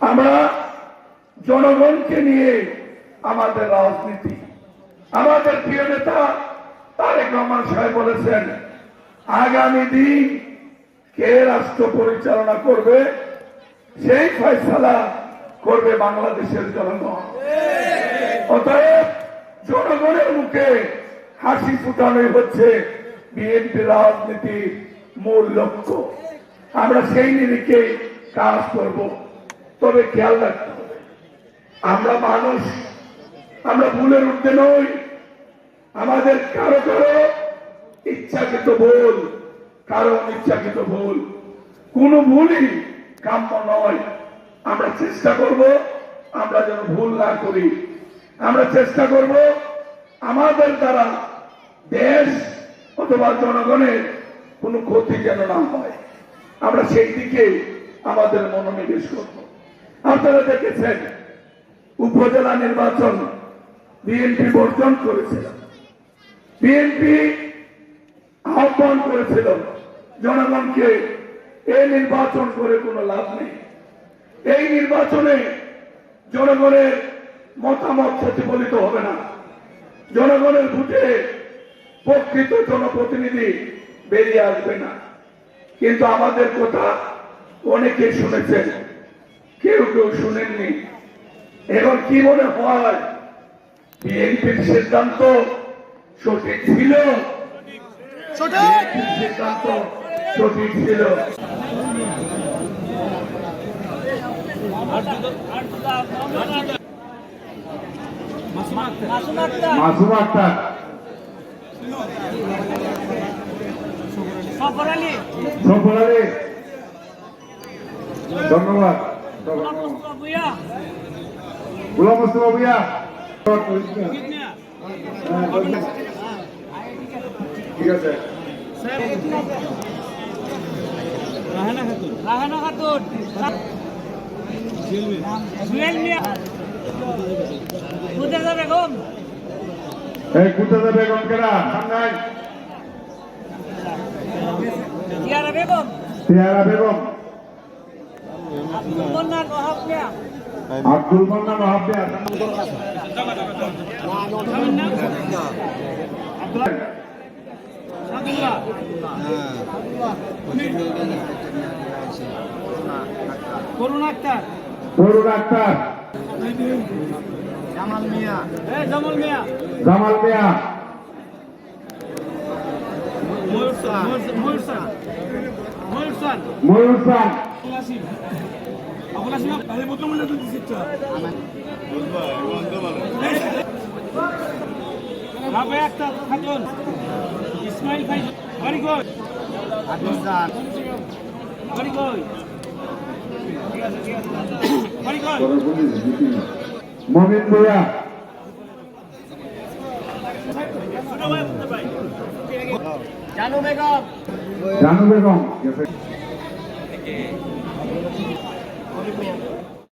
আমরা জনগণকে নিয়ে আমাদের রাজনীতি। আমাদের প্রিয় নেতা তারেক রহমান সাহেব বলেছেন, আগামী দিন কে রাষ্ট্র পরিচালনা করবে, সেই ফয়সালা করবে বাংলাদেশের জনগণ। অতএব জনগণের মুখে হাসি ফুটানোই হচ্ছে বিএনপি রাজনীতির মূল লক্ষ্য। আমরা সেই নিরিখে কাজ করব। তবে খেয়াল রাখতে হবে। আমরা মানুষ, আমরা ভুলের উঠতে নই। আমাদের কারও কারও ইচ্ছাকৃত ভুল, কারও ইচ্ছাকৃত ভুল। কোন ভুলই কাম্য নয়। আমরা চেষ্টা করব আমরা যেন ভুল না করি। আমরা চেষ্টা করব আমাদের দ্বারা দেশ অথবা জনগণের কোনো ক্ষতি যেন না হয়। আমরা সেই দিকে আমাদের মনোনিবেশ করব। আপনারা দেখেছেন, উপজেলা নির্বাচন বিএনপি বর্জন করেছিল। বিএনপি আহ্বান করেছিল, জনগণকে এই নির্বাচন করে কোনো লাভ নেই। এই নির্বাচনে জনগণের মতামত প্রতিফলিত হবে না। জনগণের ভোটে প্রকৃত জনপ্রতিনিধি বেরিয়ে আসবে না। কিন্তু আমাদের কথা অনেকে শুনেছেন। কেউ কেউ শুনেননি। এখন কি মনে হয়? বিএনপির সিদ্ধান্ত সঠিক ছিল? সিদ্ধান্ত সঠিক ছিল। মাসুম আক্তার। সফর আলী। ধন্যবাদ। গুলাম মুস্তফা ভুইয়া ঠিক আছে রাহানা খাতুন জুয়েল মিয়া মুদেজা বেগম এই কুতাদা বেগম কেরা সামনে জিয়ারা বেগম টিয়ারা বেগম আব্দুল মন্নান সাদুল্লাহ করুণ আক্তার তরুণ আক্তার। জামাল মিয়া। জামাল মিয়া। জামাল মিয়া ময়ূর সান ময়ূর সান। ময়ূর সান। ময়ূর ইসমাইল ভাই আদিসান বাড়ি কই? বাড়ি কই? মমিন ভুইয়া জানু বেগম। জানু বেগম। movimento.